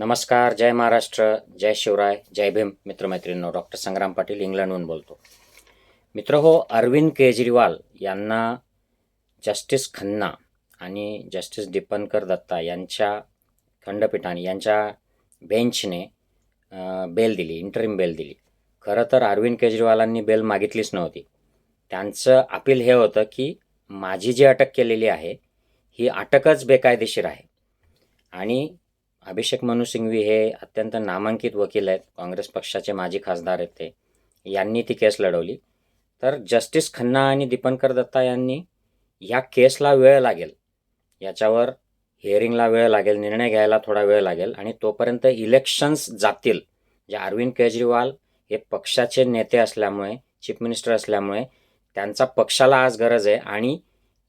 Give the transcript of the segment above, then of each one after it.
नमस्कार जय महाराष्ट्र जय शिवराय जय भीम. मित्रमैत्रिणींनो डॉक्टर संग्राम पाटील इंग्लंडहून बोलतो. मित्र हो अरविंद केजरीवाल यांना जस्टिस खन्ना आणि जस्टिस दीपनकर दत्ता यांच्या खंडपीठाने यांच्या बेंचने बेल दिली इंटरिम बेल दिली. खरं तर अरविंद केजरीवालांनी बेल मागितलीच नव्हती. त्यांचं अपील हे होतं की माझी जी अटक केलेली आहे ही अटकच बेकायदेशीर आहे. आणि अभिषेक मनु सिंघवी हे अत्यंत नामांकित वकील आहेत. काँग्रेस पक्षाचे माजी खासदार आहेत ते. यांनी ती केस लढवली. तर जस्टिस खन्ना आणि दीपनकर दत्ता यांनी ह्या केसला वेळ लागेल. याच्यावर हिअरिंगला वेळ लागेल निर्णय घ्यायला थोडा वेळ लागेल आणि तोपर्यंत इलेक्शन्स जातील. जे अरविंद केजरीवाल हे पक्षाचे नेते असल्यामुळे चीफ मिनिस्टर असल्यामुळे त्यांचा पक्षाला आज गरज आहे आणि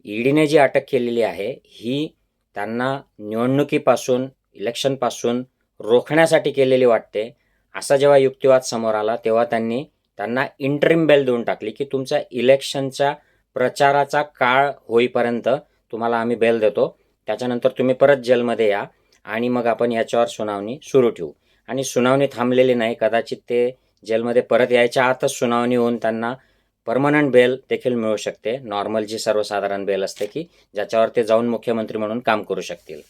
ईडीने जी अटक केलेली आहे ही त्यांना निवडणुकीपासून इलेक्शनपासून रोखण्यासाठी केलेली वाटते. असा जेव्हा युक्तिवाद समोर आला तेव्हा त्यांनी त्यांना इंटरिम बेल देऊन टाकली की तुमच्या इलेक्शनच्या प्रचाराचा काळ होईपर्यंत तुम्हाला आम्ही बेल देतो. त्याच्यानंतर तुम्ही परत जेलमध्ये या आणि मग आपण याच्यावर सुनावणी सुरू ठेवू. आणि सुनावणी थांबलेली नाही कदाचित ते जेलमध्ये परत यायच्या आतच सुनावणी होऊन त्यांना परमनंट बेल देखील मिळू शकते. नॉर्मल जी सर्वसाधारण बेल असते की ज्याच्यावर ते जाऊन मुख्यमंत्री म्हणून काम करू शकतील.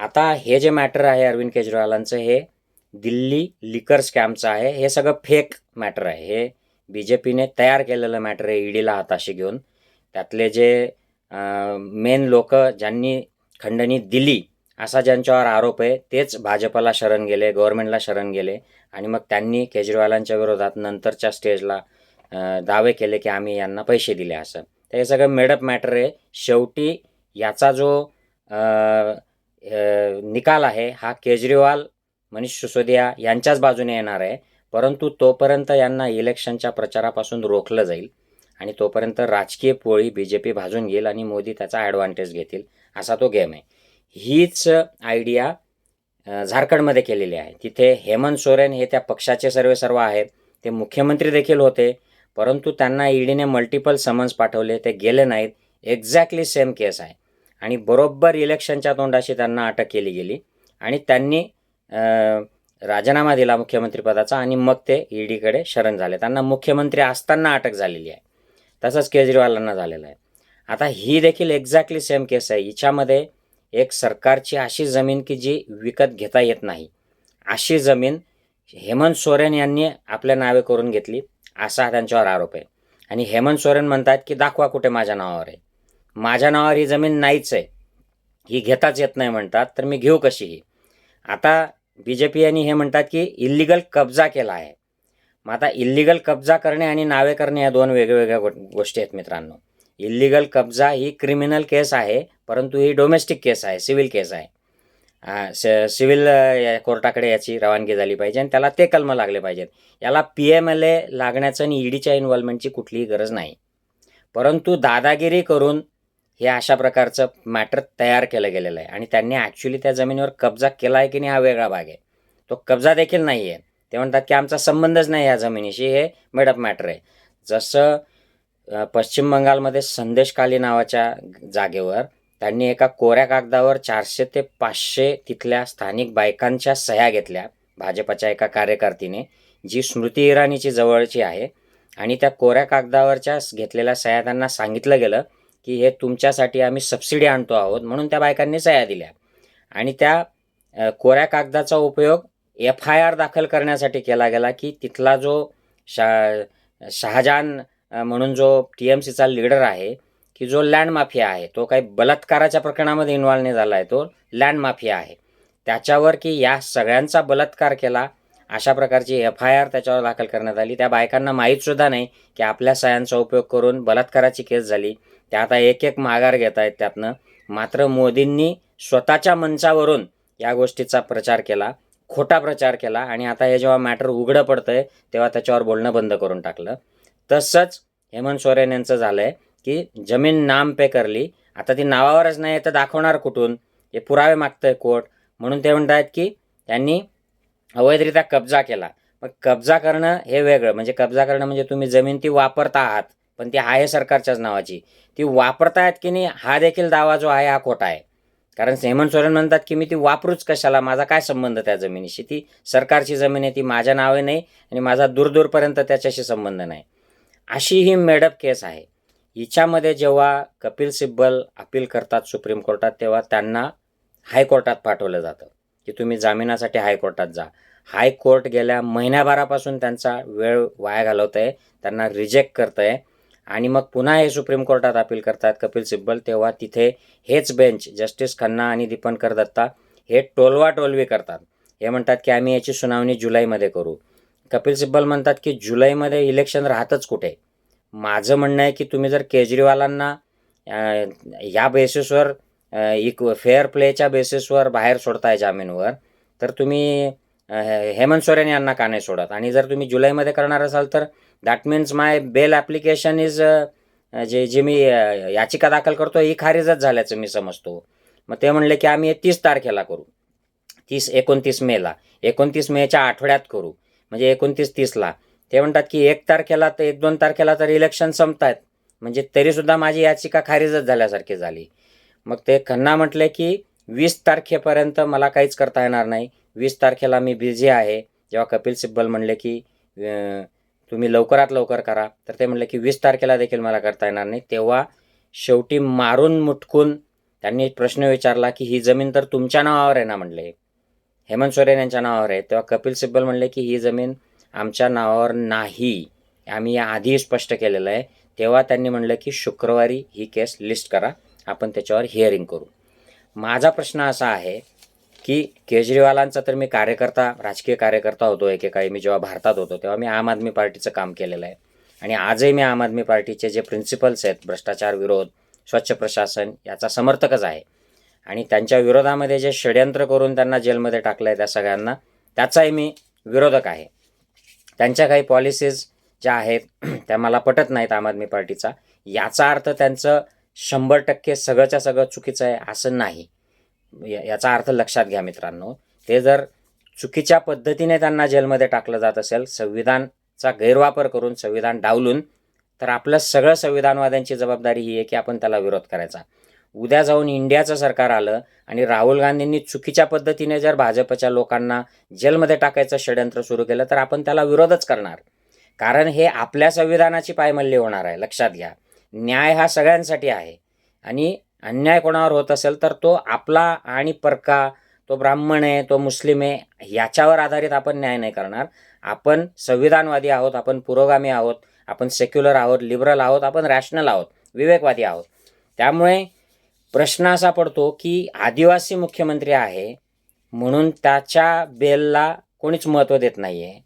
आता हे जे मॅटर आहे अरविंद केजरीवालांचं हे दिल्ली लिकर स्कॅमचं आहे हे सगळं फेक मॅटर आहे. हे बी जे पीने तयार केलेलं मॅटर आहे ईडीला हाताशी घेऊन. त्यातले जे मेन लोक ज्यांनी खंडणी दिली असा ज्यांच्यावर आरोप आहे तेच भाजपला शरण गेले गव्हर्नमेंटला शरण गेले. आणि मग त्यांनी केजरीवालांच्या विरोधात नंतरच्या स्टेजला दावे केले की आम्ही यांना पैसे दिले असं. तर हे सगळं मेडअप मॅटर आहे. शेवटी याचा जो निकाल आहे हा केजरीवाल मनीष सिसोदिया यांच्याच बाजूने येणार आहे. परंतु तोपर्यंत यांना इलेक्शनच्या प्रचारापासून रोखलं जाईल आणि तोपर्यंत राजकीय पोळी बी जे पी भाजून घेईल आणि मोदी त्याचा ॲडव्हान्टेज घेतील असा तो गेम आहे. हीच आयडिया झारखंडमध्ये केलेली आहे. तिथे हेमंत सोरेन हे त्या पक्षाचे सर्वे सर्व आहेत. ते मुख्यमंत्री देखील होते परंतु त्यांना ईडीने मल्टिपल समन्स पाठवले. ते गेले नाहीत. एक्झॅक्टली सेम केस आहे. आणि बरोबर इलेक्शनच्या तोंडाशी त्यांना अटक केली गेली. आणि त्यांनी राजीनामा दिला मुख्यमंत्रीपदाचा आणि मग ते ईडीकडे शरण झाले. त्यांना मुख्यमंत्री असताना अटक झालेली आहे. तसंच केजरीवालांना झालेलं आहे. आता ही देखील एक्झॅक्टली सेम केस आहे. हिच्यामध्ये एक सरकारची अशी जमीन की जी विकत घेता येत नाही. अशी जमीन हेमंत सोरेन यांनी आपल्या नावे करून घेतली असा त्यांच्यावर आरोप आहे. आणि हेमंत सोरेन म्हणतात की दाखवा कुठे माझ्या नावावर आहे. माझ्या नावावर ही जमीन नाहीच आहे. ही घेताच येत नाही म्हणतात तर मी घेऊ कशी ही आता बी जे पी यांनी हे म्हणतात की इल्लिगल कब्जा केला आहे. मग आता इल्लिगल कब्जा करणे आणि नावे करणे या दोन वेगवेगळ्या गो गोष्टी आहेत मित्रांनो. इल्लिगल कब्जा ही क्रिमिनल केस आहे परंतु ही डोमेस्टिक केस आहे सिव्हिल केस आहे. स- सिव्हिल या कोर्टाकडे याची रवानगी झाली पाहिजे आणि त्याला ते कलम लागले पाहिजेत. याला पी एम एल ए लागण्याचं आणि ईडीच्या इन्व्हॉल्वमेंटची कुठलीही गरज नाही. परंतु दादागिरी करून हे अशा प्रकारचं मॅटर तयार केलं गेलेलं आहे. आणि त्यांनी ॲक्च्युली त्या जमिनीवर कब्जा केला आहे की नाही हा वेगळा भाग आहे. तो कब्जा देखील नाही आहे ते म्हणतात की आमचा संबंधच नाही या जमिनीशी हे मेडअप मॅटर आहे. जसं पश्चिम बंगालमध्ये संदेशकाली नावाच्या जागेवर त्यांनी एका कोऱ्या कागदावर चारशे ते पाचशे तिथल्या स्थानिक बायकांच्या सह्या घेतल्या भाजपच्या एका कार्यकर्तीने जी स्मृती इराणीची जवळची आहे. आणि त्या कोऱ्या कागदावरच्या घेतलेल्या सह्या त्यांना सांगितलं गेलं की हे तुमच्यासाठी आम्ही सबसिडी आणतो आहोत म्हणून त्या बायकांनी सह्या दिल्या. आणि त्या कोऱ्या कागदाचा उपयोग एफ आय आर दाखल करण्यासाठी केला गेला की तिथला जो शा शहाजहान म्हणून जो टी एम सीचा लीडर आहे की जो लँड माफिया आहे तो काही बलात्काराच्या प्रकरणामध्ये इन्व्हॉल्व नाही झाला आहे तो लँड माफिया आहे. त्याच्यावर की या सगळ्यांचा बलात्कार केला अशा प्रकारची एफ आय आर त्याच्यावर दाखल करण्यात आली. त्या बायकांना माहीतसुद्धा नाही की आपल्या सह्यांचा उपयोग करून बलात्काराची केस झाली. त्या आता एक एक माघार घेत आहेत त्यातनं. मात्र मोदींनी स्वतःच्या मंचावरून या गोष्टीचा प्रचार केला खोटा प्रचार केला आणि आता हे जेव्हा मॅटर उघडं पडतंय तेव्हा त्याच्यावर बोलणं बंद करून टाकलं. तसंच हेमंत सोरेन यांचं झालं आहे की जमीन नाम पे करली. आता ती नावावरच नाही तर दाखवणार कुठून? हे पुरावे मागतंय कोर्ट. म्हणून ते म्हणत आहेत की त्यांनी अवैधरित्या कब्जा केला. मग कब्जा करणं हे वेगळं. म्हणजे कब्जा करणं म्हणजे तुम्ही जमीन ती वापरता आहात. पण ती आहे सरकारच्याच नावाची. ती वापरतायत की नाही हा देखील दावा जो आहे हा खोटा आहे. कारण हेमंत सोरेन म्हणतात की मी ती वापरूच कशाला? माझा काय संबंध त्या जमिनीशी? ती सरकारची जमीन आहे ती माझ्या नावे नाही आणि माझा दूरदूरपर्यंत त्याच्याशी संबंध नाही. अशी ही मेडअप केस आहे. हिच्यामध्ये जेव्हा कपिल सिब्बल अपील करतात सुप्रीम कोर्टात तेव्हा त्यांना हायकोर्टात पाठवलं जातं की तुम्ही जामिनासाठी हायकोर्टात जा. हायकोर्ट गेल्या महिन्याभरापासून त्यांचा वेळ वाया घालवत आहे त्यांना रिजेक्ट करत आहे आणि मग पुन्हा हे सुप्रीम कोर्टात अपील करतात कपिल सिब्बल तेव्हा तिथे हेच बेंच जस्टिस खन्ना आणि दीपंकर दत्ता हे टोलवा टोलवी करतात. हे म्हणतात की आम्ही याची सुनावणी जुलैमध्ये करू. कपिल सिब्बल म्हणतात की जुलैमध्ये इलेक्शन राहतच कुठे? माझं म्हणणं आहे की तुम्ही जर केजरीवालांना या बेसिसवर इक्व फेअर प्लेच्या बेसिसवर बाहेर सोडताय जामीनवर तर तुम्ही हेमंत सोरेन यांना का नाही सोडत? आणि जर तुम्ही जुलैमध्ये करणार असाल तर that means my bail application is जे जे मी uh, याचिका दाखल करतो ही खारिजच झाल्याचं मी समजतो. मग ते म्हणले की आम्ही तीस तारखेला करू. तीस एकोणतीस मेला एकोणतीस मेच्या आठवड्यात करू. म्हणजे एकोणतीस तीसला ते म्हणतात की एक तारखेला तर एक दोन तारखेला तर इलेक्शन संपतायत. म्हणजे तरीसुद्धा माझी याचिका खारिजच झाल्यासारखी झाली. मग ते खन्ना म्हटले की वीस तारखेपर्यंत मला काहीच करता येणार नाही. वीस तारखेला मी बिझी आहे. जेव्हा कपिल सिब्बल म्हणले की तुम्ही लवकरात लवकर करा. तर ते म्हणलं की वीस तारखेला देखील मला करता येणार नाही. तेव्हा शेवटी मारून मुटकून त्यांनी प्रश्न विचारला की ही जमीन तर तुमच्या नावावर आहे ना म्हणले हेमंत सोरेन यांच्या नावावर आहे. तेव्हा कपिल सिब्बल म्हणले की ही जमीन आमच्या नावावर नाही. आम्ही या आधी स्पष्ट केलेलं आहे. तेव्हा त्यांनी म्हणलं की शुक्रवारी ही केस लिस्ट करा. आपण त्याच्यावर हिअरिंग करू. माझा प्रश्न असा आहे की केजरीवालांचा तर मी कार्यकर्ता राजकीय कार्यकर्ता होतो एकेकाळी. मी जेव्हा भारतात होतो तेव्हा मी आम आदमी पार्टीचं काम केलेलं आहे. आणि आजही मी आम आदमी पार्टीचे जे प्रिन्सिपल्स आहेत भ्रष्टाचार विरोध स्वच्छ प्रशासन याचा समर्थकच आहे. आणि त्यांच्या विरोधामध्ये जे षडयंत्र करून त्यांना जेलमध्ये टाकलं आहे त्या सगळ्यांना त्याचाही मी विरोधक आहे. त्यांच्या काही पॉलिसीज ज्या आहेत त्या मला पटत नाहीत आम आदमी पार्टीचा. याचा अर्थ त्यांचं शंभर टक्के सगळंच्या सगळं चुकीचं आहे असं नाही. या- याचा अर्थ लक्षात घ्या मित्रांनो. ते जर चुकीच्या पद्धतीने त्यांना जेलमध्ये टाकलं जात असेल संविधानचा गैरवापर करून संविधान डावलून तर आपलं सगळं संविधानवाद्यांची जबाबदारी ही आहे की आपण त्याला विरोध करायचा. उद्या जाऊन इंडियाचं सरकार आलं आणि राहुल गांधींनी चुकीच्या पद्धतीने जर भाजपच्या लोकांना जेलमध्ये टाकायचं षडयंत्र सुरू केलं तर आपण त्याला विरोधच करणार. कारण हे आपल्या संविधानाची पायमल्ली होणार आहे लक्षात घ्या. न्याय हा सगळ्यांसाठी आहे. आणि अन्याय कोणावर होत असेल तर तो आपला आणि परका तो ब्राह्मण आहे तो मुस्लिम आहे याच्यावर आधारित आपण न्याय नाही करणार. आपण संविधानवादी आहोत आपण पुरोगामी आहोत आपण सेक्युलर आहोत लिबरल आहोत आपण रॅशनल आहोत विवेकवादी आहोत. त्यामुळे प्रश्न असा पडतो की आदिवासी मुख्यमंत्री आहे म्हणून त्याच्या बेलला कोणीच महत्त्व देत नाही आहे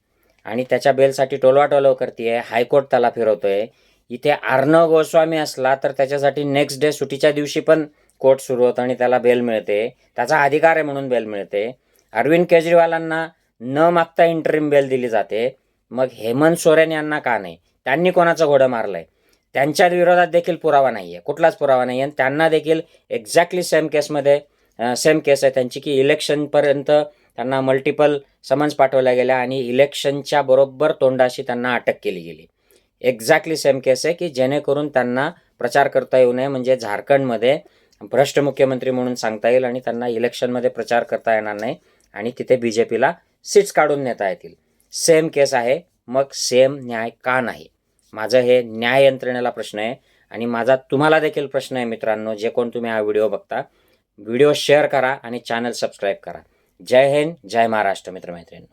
आणि त्याच्या बेलसाठी टोलवाटोलव करते आहे हायकोर्ट त्याला फिरवतोय. इथे अर्णव गोस्वामी असला तर त्याच्यासाठी नेक्स्ट डे सुटीच्या दिवशी पण कोर्ट सुरू होतं आणि त्याला बेल मिळते. त्याचा अधिकार आहे म्हणून बेल मिळते. अरविंद केजरीवालांना न मागता इंटरिम बेल दिली जाते. मग हेमंत सोरेन यांना का नाही? त्यांनी कोणाचं घोडं मारलं आहे त्यांच्या विरोधात देखील पुरावा नाही आहे कुठलाच पुरावा नाही आहे आणि त्यांना देखील एक्झॅक्टली सेम केसमध्ये सेम केस आहे त्यांची की इलेक्शनपर्यंत त्यांना मल्टिपल समन्स पाठवल्या गेल्या आणि इलेक्शनच्या बरोबर तोंडाशी त्यांना अटक केली गेली. एक्झॅक्टली सेम केस आहे की जेणेकरून त्यांना प्रचार करता येऊ नये म्हणजे झारखंडमध्ये भ्रष्ट मुख्यमंत्री म्हणून सांगता येईल आणि त्यांना इलेक्शनमध्ये प्रचार करता येणार नाही आणि तिथे बी जे पीला सीट्स काढून नेता येतील. सेम केस आहे मग सेम न्याय का नाही? माझं हे न्याय यंत्रणेला प्रश्न आहे आणि माझा तुम्हाला देखील प्रश्न आहे मित्रांनो जे कोण तुम्ही हा व्हिडिओ बघता व्हिडिओ शेअर करा आणि चॅनल सबस्क्राईब करा. जय हिंद जय महाराष्ट्र मित्रमैत्रिणी